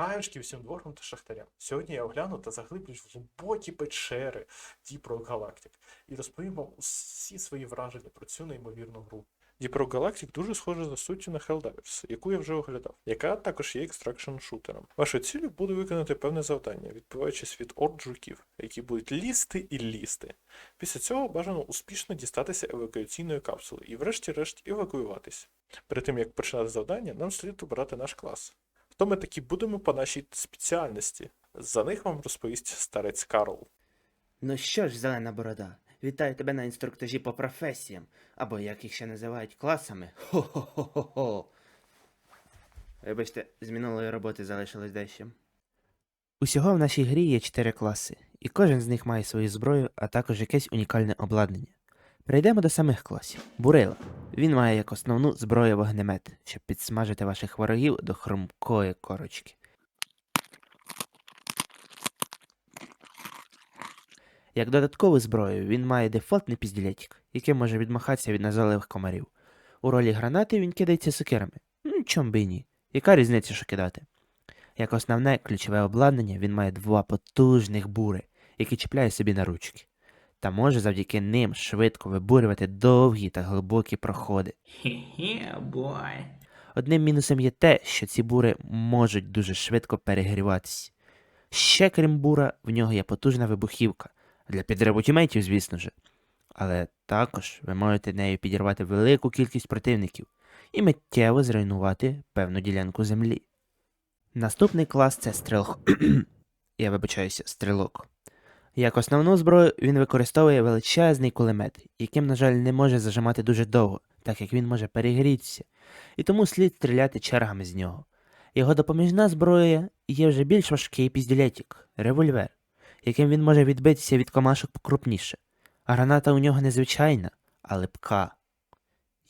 Хаюшки всім двором та шахтарям. Сьогодні я огляну та заглиблюсь в глибокі печери Rock Galactic і розповім вам усі свої враження про цю неймовірну гру. Rock Galactic дуже схожа за суттю на Helldivers, яку я вже оглядав, яка також є екстракшн шутером. Вашою ціллю буде виконати певне завдання, відбиваючись від орд жуків, які будуть лізти і лізти. Після цього бажано успішно дістатися евакуаційної капсули і врешті-решт евакуюватись. Перед тим як починати завдання, нам слід обрати наш клас. Хто ми такі будемо по нашій спеціальності? За них вам розповість старець Карл. Ну що ж, зелена борода, вітаю тебе на інструктажі по професіям, або як їх ще називають класами. Хо-хо-хо-хо-хо. Вибачте, з минулої роботи залишилось дещо. Усього в нашій грі є чотири класи, і кожен з них має свою зброю, а також якесь унікальне обладнання. Перейдемо до самих класів. Бурила. Він має як основну зброю вогнемет, щоб підсмажити ваших ворогів до хрумкої корочки. Як додаткову зброю він має дефолтний пізділетик, який може відмахатися від назойливих комарів. У ролі гранати він кидається сокирами. Ну, чом би і ні. Яка різниця, що кидати? Як основне ключове обладнання, він має два потужних бури, які чіпляє собі на ручки, та може завдяки ним швидко вибурювати довгі та глибокі проходи. Yeah, boy. Одним мінусом є те, що ці бури можуть дуже швидко перегріватися. Ще крім бура, в нього є потужна вибухівка для підриву тімейтів, звісно ж. Але також ви можете нею підірвати велику кількість противників і миттєво зруйнувати певну ділянку землі. Наступний клас це стрілх. Я вибачаюся, стрілок. Як основну зброю він використовує величезний кулемет, яким, на жаль, не може зажимати дуже довго, так як він може перегрітися, і тому слід стріляти чергами з нього. Його допоміжна зброя є вже більш важкий пізділетік револьвер, яким він може відбитися від комашок покрупніше. Граната у нього незвичайна, а липка.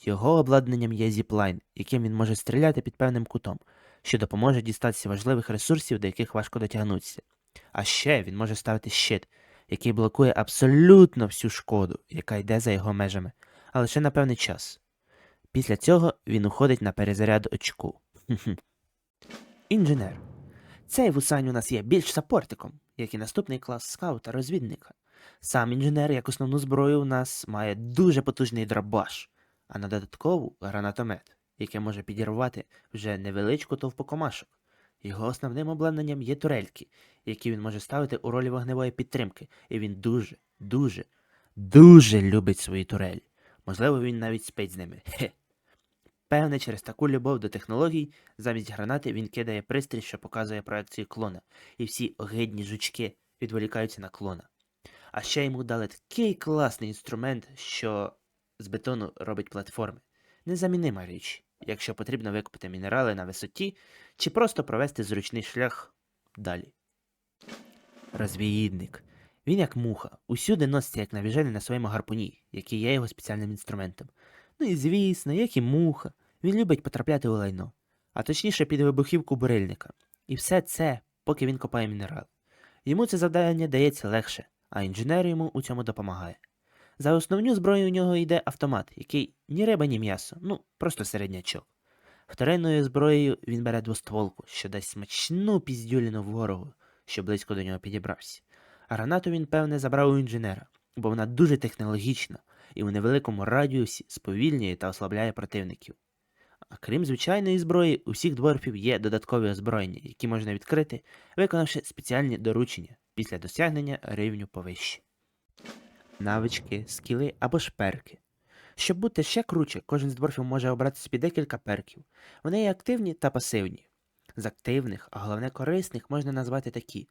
Його обладнанням є зіплайн, яким він може стріляти під певним кутом, що допоможе дістатися важливих ресурсів, до яких важко дотягнутися. А ще він може ставити щит, який блокує абсолютно всю шкоду, яка йде за його межами, а лише на певний час. Після цього він уходить на перезаряд очку. Інженер. Цей вусань у нас є більш саппортиком, як і наступний клас скаута розвідника. Сам інженер, як основну зброю, у нас має дуже потужний дробаш, а на додаткову гранатомет, який може підірвати вже невеличку товпу комашок. Його основним обладнанням є турельки, які він може ставити у ролі вогневої підтримки, і він дуже, дуже, дуже любить свої турелі. Можливо, він навіть спить з ними. Хе. Певне, через таку любов до технологій, замість гранати він кидає пристрій, що показує проекцію клона, і всі огидні жучки відволікаються на клона. А ще йому дали такий класний інструмент, що з бетону робить платформи. Незамінима річ, якщо потрібно викопати мінерали на висоті, чи просто провести зручний шлях далі. Розвіїдник. Він як муха, усюди носиться як навіжений на своєму гарпуні, який є його спеціальним інструментом. Ну і звісно, як і муха, він любить потрапляти у лайно, а точніше під вибухівку бурильника. І все це, поки він копає мінерал. Йому це завдання дається легше, а інженер йому у цьому допомагає. За основну зброю у нього йде автомат, який ні риба, ні м'ясо, ну просто середнячок. Вторинною зброєю він бере двостволку, що дасть смачну піздюліну ворогу, що близько до нього підібрався. А гранату він, певне, забрав у інженера, бо вона дуже технологічна і у невеликому радіусі сповільнює та ослабляє противників. А крім звичайної зброї, у всіх дворфів є додаткові озброєння, які можна відкрити, виконавши спеціальні доручення після досягнення рівню повище. Навички, скіли або ж перки. Щоб бути ще круче, кожен з дворфів може обрати собі декілька перків. Вони є активні та пасивні. З активних, а головне корисних, можна назвати такі: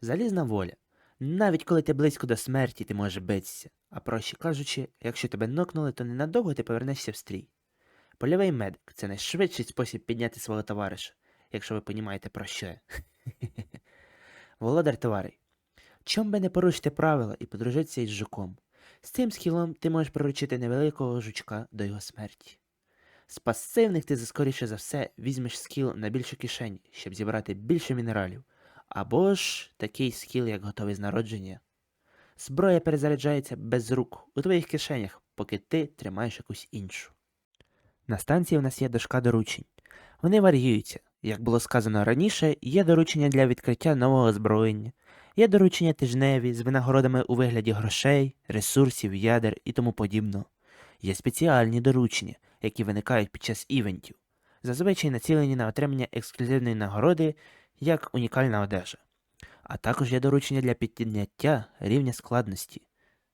залізна воля. Навіть коли ти близько до смерті, ти можеш битися. А проще кажучи, якщо тебе нокнули, то ненадовго ти повернешся в стрій. Польовий медик це найшвидший спосіб підняти свого товариша, якщо ви понімаєте про що я. Володар товарий. Чом би не порушити правила і подружитися із жуком? З цим скілом ти можеш приручити невеликого жучка до його смерті. З пасивних ти скоріше за все візьмеш скіл на більшу кишень, щоб зібрати більше мінералів, або ж такий скіл, як готовий з народження. Зброя перезаряджається без рук у твоїх кишенях, поки ти тримаєш якусь іншу. На станції в нас є дошка доручень. Вони варіюються, Як було сказано раніше, є доручення для відкриття нового озброєння, є доручення тижневі з винагородами у вигляді грошей, ресурсів, ядер і тому подібного. Є спеціальні доручення, які виникають під час івентів, зазвичай націлені на отримання ексклюзивної нагороди як унікальна одежа. А також є доручення для підняття рівня складності.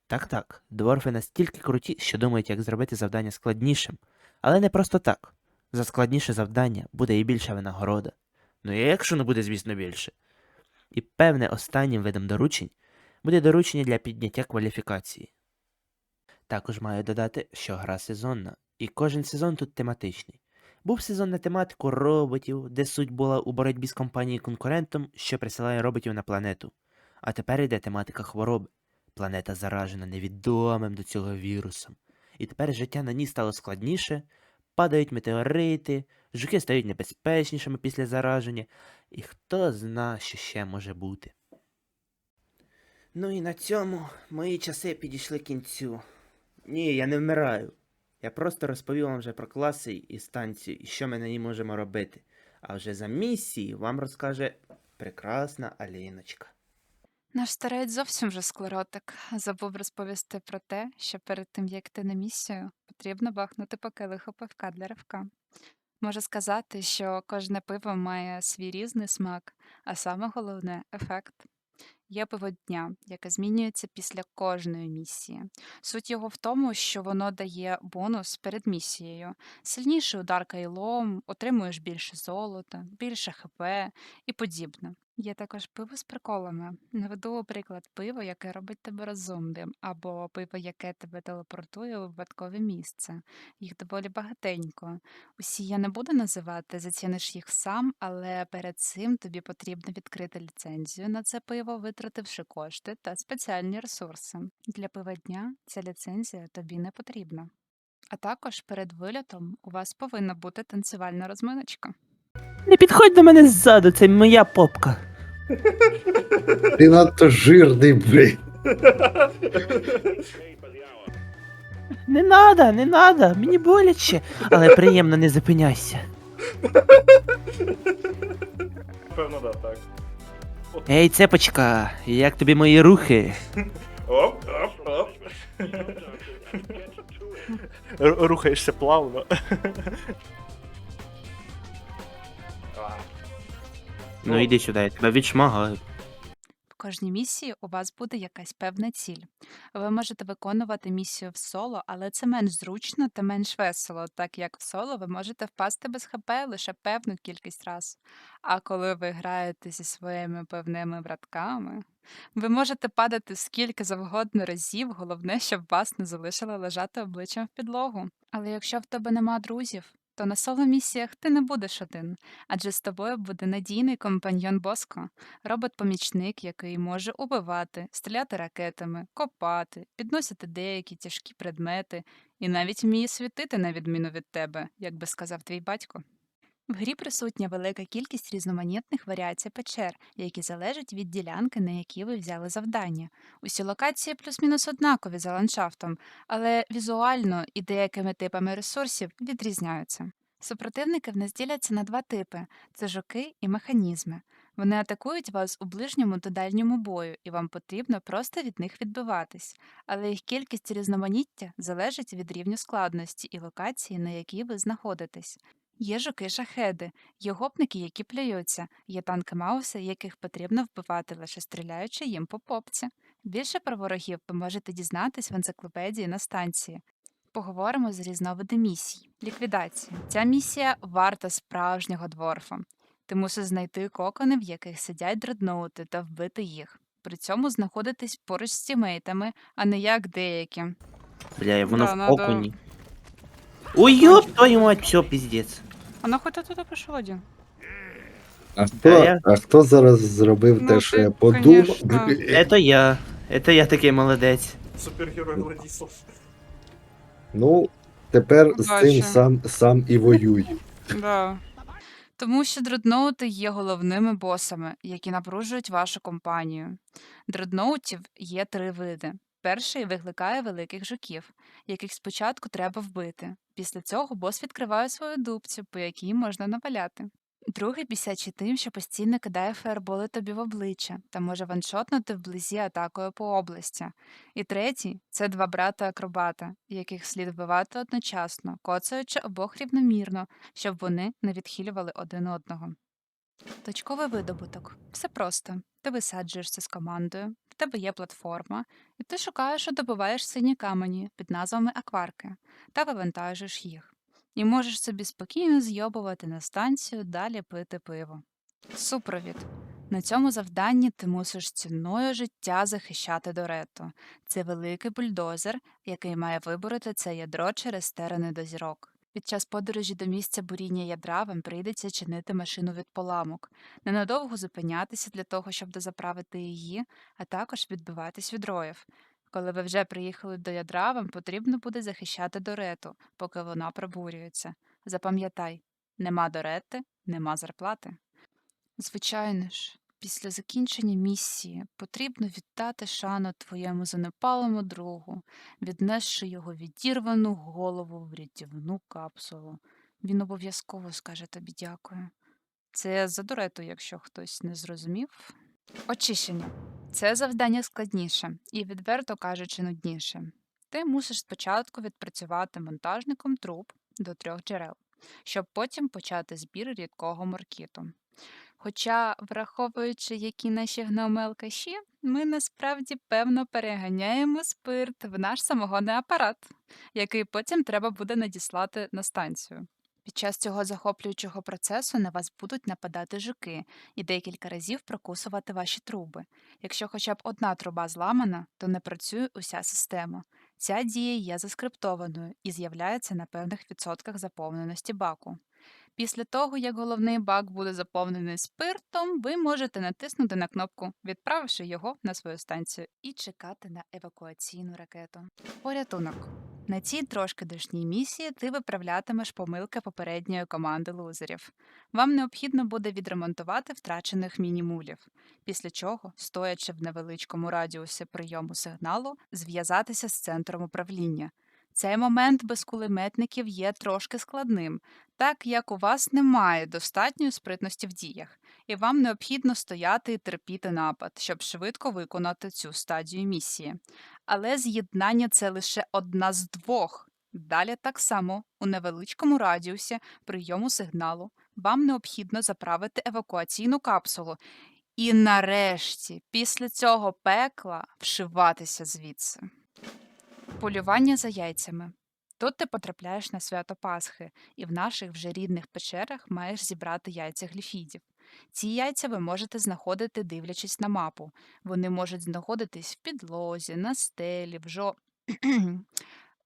Так так, дворфи настільки круті, що думають, як зробити завдання складнішим, але не просто так. За складніше завдання буде і більша винагорода. Ну і екшену буде, звісно, більше. І певне останнім видом доручень буде доручення для підняття кваліфікації. Також маю додати, що гра сезонна, і кожен сезон тут тематичний. Був сезон на тематику роботів, де суть була у боротьбі з компанією конкурентом, що присилає роботів на планету. А тепер йде тематика хвороби. Планета заражена невідомим до цього вірусом. І тепер життя на ній стало складніше, падають метеорити, жуки стають небезпечнішими після зараження, і хто зна, що ще може бути. Ну і на цьому мої часи підійшли кінцю. Ні, я не вмираю. Я просто розповів вам вже про класи і станцію, і що ми на ній можемо робити. А вже за місії вам розкаже прекрасна Аліночка. Наш старець зовсім вже склеротик. Забув розповісти про те, що перед тим, як йти на місію, потрібно бахнути по келиху пивка для ривка. Можу сказати, що кожне пиво має свій різний смак, а саме головне ефект. Є пиво дня, яке змінюється після кожної місії. Суть його в тому, що воно дає бонус перед місією. Сильніший удар кайлом, отримуєш більше золота, більше хп і подібне. Є також пиво з приколами. Наведу приклад пиво, яке робить тебе розумним, або пиво, яке тебе телепортує у випадкове місце. Їх доволі багатенько. Усі я не буду називати, заціниш їх сам, але перед цим тобі потрібно відкрити ліцензію на це пиво, витративши кошти та спеціальні ресурси. Для пива дня ця ліцензія тобі не потрібна. А також перед вильотом у вас повинна бути танцювальна розминочка. Не підходь до мене ззаду, це моя попка. Ти надто жирний, блін. Не надо, не надо, мені боляче, але приємно не зупиняйся. Певно, да, так. Ей, цепочка, як тобі мої рухи? Оп, оп, оп. Рухаєшся плавно. Ну Ну. іди сюди, я тебе відшмагаю. В кожній місії у вас буде якась певна ціль. Ви можете виконувати місію в соло, але це менш зручно та менш весело, так як в соло ви можете впасти без ХП лише певну кількість раз. А коли ви граєте зі своїми певними братками, ви можете падати скільки завгодно разів, головне, щоб вас не залишили лежати обличчям в підлогу. Але якщо в тебе нема друзів, то на соло місіях ти не будеш один, адже з тобою буде надійний компаньйон Боско. Робот-помічник, який може убивати, стріляти ракетами, копати, підносити деякі тяжкі предмети і навіть вміє світити на відміну від тебе, як би сказав твій батько. В грі присутня велика кількість різноманітних варіацій печер, які залежать від ділянки, на якій ви взяли завдання. Усі локації плюс-мінус однакові за ландшафтом, але візуально і деякими типами ресурсів відрізняються. Супротивники в нас діляться на два типи це жуки і механізми. Вони атакують вас у ближньому та дальньому бою, і вам потрібно просто від них відбиватись. Але їх кількість різноманіття залежить від рівню складності і локації, на якій ви знаходитесь. Є жуки-шахеди, є гопники, які плюються, є танки Мауси, яких потрібно вбивати, лише стріляючи їм по попці. Більше про ворогів ви можете дізнатись в енциклопедії на станції. Поговоримо з різновиди місій. Ліквідація. Ця місія варта справжнього дворфа. Ти мусиш знайти кокони, в яких сидять дредноути, та вбити їх. При цьому знаходитись поруч з тімейтами, а не як деякі. Бля, воно Да, в надо- окуні. Ой, ёб твою мать, все, пиздец. А нахуй ти туди пішов один? А хто, я- а хто зараз зробив Ну, те, ти, що я подумав? конечно. Это я. Это я такий молодець. Супергерой Владислав. Ну, тепер з Бачу. цим сам, сам і воюй. Да. Тому що дредноути є головними босами, які напружують вашу компанію. Дредноутів є три види. Перший викликає великих жуків, яких спочатку треба вбити. Після цього бос відкриває свою дубцю, по якій можна наваляти. Другий бісячий тим, що постійно кидає фаерболи тобі в обличчя та може ваншотнути вблизі атакою по області. І третій це два брата-акробата, яких слід вбивати одночасно, коцаючи обох рівномірно, щоб вони не відхилювали один одного. Точковий видобуток. Все просто. Ти висаджуєшся з командою, тебе є платформа, і ти шукаєш і добуваєш сині камені під назвами акварки та вивантажуєш їх. І можеш собі спокійно зйобувати на станцію, далі пити пиво. Супровід. На цьому завданні ти мусиш ціною життя захищати Доретто. Це великий бульдозер, який має вибороти це ядро через терени до зірок. Під час подорожі до місця буріння ядра вам прийдеться чинити машину від поламок, ненадовго зупинятися для того, щоб дозаправити її, а також відбиватись від роїв. Коли ви вже приїхали до ядра, вам потрібно буде захищати Дорету, поки вона пробурюється. Запам'ятай, нема Дорети, нема зарплати. Звичайно ж, після закінчення місії потрібно віддати шану твоєму занепалому другу, віднесши його відірвану голову в рятівну капсулу. Він обов'язково скаже тобі дякую. Це за Дорету, якщо хтось не зрозумів. Очищення. Це завдання складніше і, відверто кажучи, нудніше. Ти мусиш спочатку відпрацювати монтажником труб до трьох джерел, щоб потім почати збір рідкого моркіту. Хоча, враховуючи, які наші гноми алкаші, ми насправді певно переганяємо спирт в наш самогонний апарат, який потім треба буде надіслати на станцію. Під час цього захоплюючого процесу на вас будуть нападати жуки і декілька разів прокусувати ваші труби. Якщо хоча б одна труба зламана, то не працює уся система. Ця дія є заскриптованою і з'являється на певних відсотках заповненості баку. Після того, як головний бак буде заповнений спиртом, ви можете натиснути на кнопку, відправивши його на свою станцію, і чекати на евакуаційну ракету. Порятунок. На цій трошки душній місії ти виправлятимеш помилки попередньої команди лузерів. Вам необхідно буде відремонтувати втрачених мінімулів, після чого, стоячи в невеличкому радіусі прийому сигналу, зв'язатися з центром управління. Цей момент без кулеметників є трошки складним, так як у вас немає достатньої спритності в діях, і вам необхідно стояти і терпіти напад, щоб швидко виконати цю стадію місії. Але з'єднання це лише одна з двох. Далі так само у невеличкому радіусі прийому сигналу вам необхідно заправити евакуаційну капсулу. І нарешті, після цього пекла, вшиватися звідси. Полювання за яйцями. Тут ти потрапляєш на свято Пасхи, і в наших вже рідних печерах маєш зібрати яйця гліфідів. Ці яйця ви можете знаходити, дивлячись на мапу. Вони можуть знаходитись в підлозі, на стелі, в жо...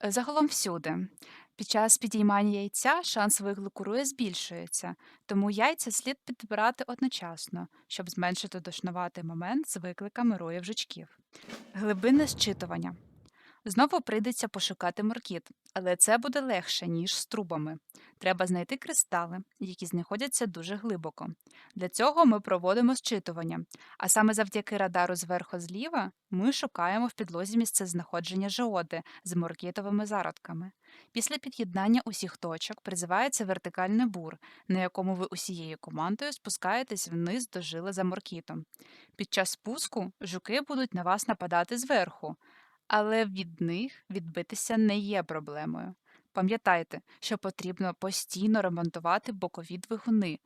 Загалом всюди. Під час підіймання яйця шанс виклику руї збільшується, тому яйця слід підбирати одночасно, щоб зменшити душнуватий момент з викликами роїв жучків. Глибинне зчитування. Знову прийдеться пошукати моркіт, але це буде легше, ніж з трубами. Треба знайти кристали, які знаходяться дуже глибоко. Для цього ми проводимо зчитування, а саме завдяки радару зверху зліва ми шукаємо в підлозі місце знаходження жеоди з моркітовими зародками. Після під'єднання усіх точок призивається вертикальний бур, на якому ви усією командою спускаєтесь вниз до жили за моркітом. Під час спуску жуки будуть на вас нападати зверху, але від них відбитися не є проблемою. Пам'ятайте, що потрібно постійно ремонтувати бокові двигуни,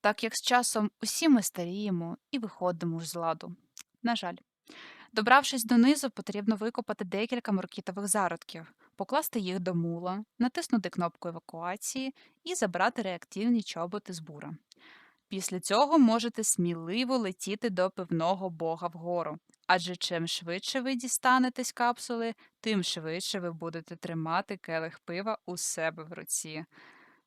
так як з часом усі ми старіємо і виходимо з ладу. На жаль. Добравшись донизу, потрібно викопати декілька моркітових зародків, покласти їх до мула, натиснути кнопку евакуації і забрати реактивні чоботи з бура. Після цього можете сміливо летіти до пивного бога вгору, адже чим швидше ви дістанетесь капсули, тим швидше ви будете тримати келих пива у себе в руці.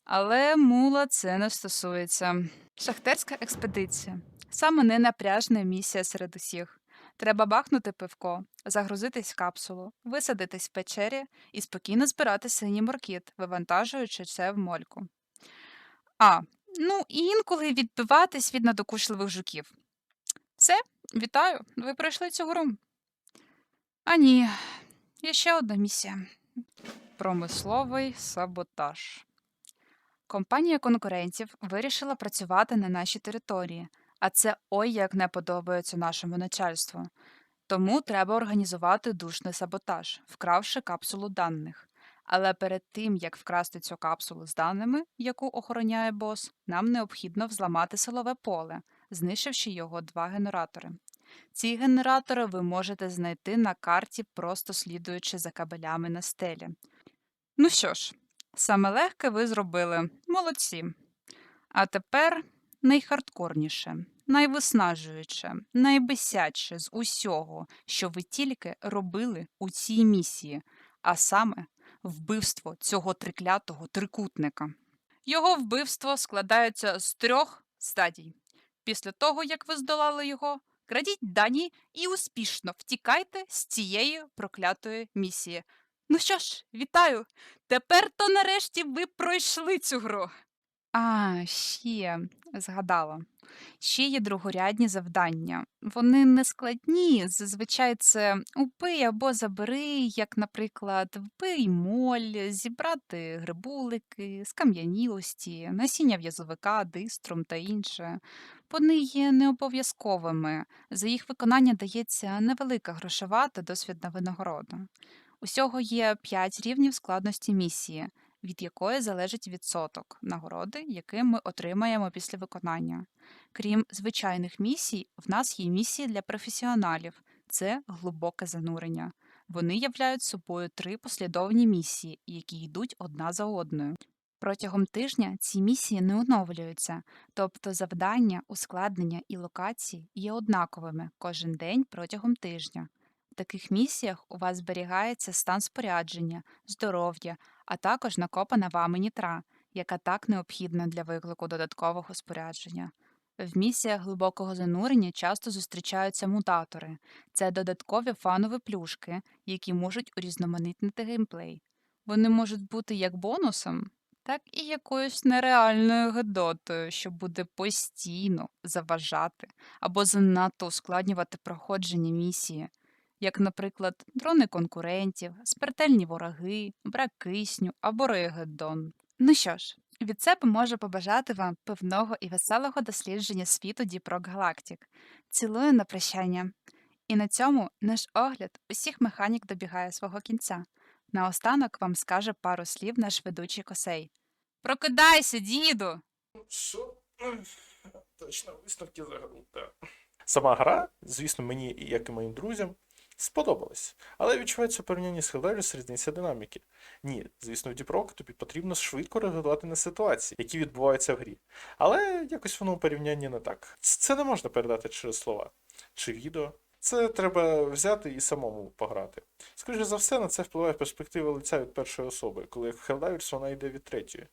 Але мула це не стосується. Шахтерська експедиція саме ненапряжна місія серед усіх. Треба бахнути пивко, загрузитись в капсулу, висадитись в печері і спокійно збирати синій моркіт, вивантажуючи це в мольку. А, ну і інколи відбиватись від надокушливих жуків. Все, вітаю, ви пройшли цю гру. А ні, є ще одна місія. Промисловий саботаж. Компанія конкурентів вирішила працювати на нашій території, а це ой як не подобається нашому начальству. Тому треба організувати душний саботаж, вкравши капсулу даних. Але перед тим, як вкрасти цю капсулу з даними, яку охороняє бос, нам необхідно взламати силове поле, знищивши його два генератори. Ці генератори ви можете знайти на карті, просто слідуючи за кабелями на стелі. Ну що ж, саме легке ви зробили. Молодці. А тепер найхардкорніше, найвиснажуюче, найбесяче з усього, що ви тільки робили у цій місії, а саме вбивство цього триклятого трикутника. Його вбивство складається з трьох стадій. Після того, як ви здолали його, крадіть дані і успішно втікайте з цієї проклятої місії. Ну що ж, вітаю! Тепер то нарешті ви пройшли цю гру. А, ще згадала. Ще є другорядні завдання. Вони не складні. Зазвичай це убий або забери, як, наприклад, вбий моль, зібрати грибулики, скам'янілості, насіння в'язовика, диструм та інше. Вони є необов'язковими. За їх виконання дається невелика грошова та досвідна винагорода. Усього є 5 рівнів складності місії, від якої залежить відсоток нагороди, який ми отримаємо після виконання. Крім звичайних місій, в нас є місії для професіоналів це глибоке занурення. Вони являють собою три послідовні місії, які йдуть одна за одною. Протягом тижня ці місії не оновлюються, тобто завдання, ускладнення і локації є однаковими кожен день протягом тижня. В таких місіях у вас зберігається стан спорядження, здоров'я, а також накопана вами нітра, яка так необхідна для виклику додаткового спорядження. В місіях глибокого занурення часто зустрічаються мутатори це додаткові фанові плюшки, які можуть урізноманітнити геймплей. Вони можуть бути як бонусом, так і якоюсь нереальною гидотою, що буде постійно заважати або занадто ускладнювати проходження місії як, наприклад, дрони конкурентів, смертельні вороги, брак кисню або регедон. Ну що ж, від себе можу побажати вам певного і веселого дослідження світу Rock Galactic. Цілую на прощання. І на цьому наш огляд усіх механік добігає свого кінця. Наостанок вам скаже пару слів наш ведучий косей. Прокидайся, діду! Що? Точно, висновки за так. Сама гра, звісно, мені, як і моїм друзям, сподобалась. Але відчувається у порівнянні з Helldivers різниця динаміки. Ні, звісно, в Rock тобі потрібно швидко реагувати на ситуації, які відбуваються в грі. Але якось воно у порівнянні не так. Це не можна передати через слова чи відео. Це треба взяти і самому пограти. Скоріше за все, на це впливає перспектива лиця від першої особи, коли як в Helldivers вона йде від третьої.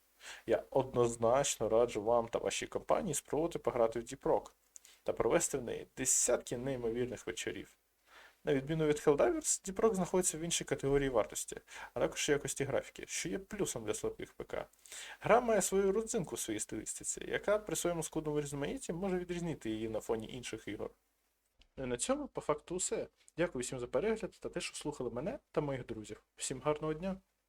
Я однозначно раджу вам та вашій компанії спробувати пограти в Rock та провести в неї десятки неймовірних вечорів. На відміну від Helldivers, Rock знаходиться в іншій категорії вартості, а також якості графіки, що є плюсом для слабких ПК. Гра має свою родзинку в своїй стилістиці, яка при своєму скудному різноманітті може відрізнити її на фоні інших ігор. І на цьому по факту все. Дякую всім за перегляд та те, що слухали мене та моїх друзів. Всім гарного дня!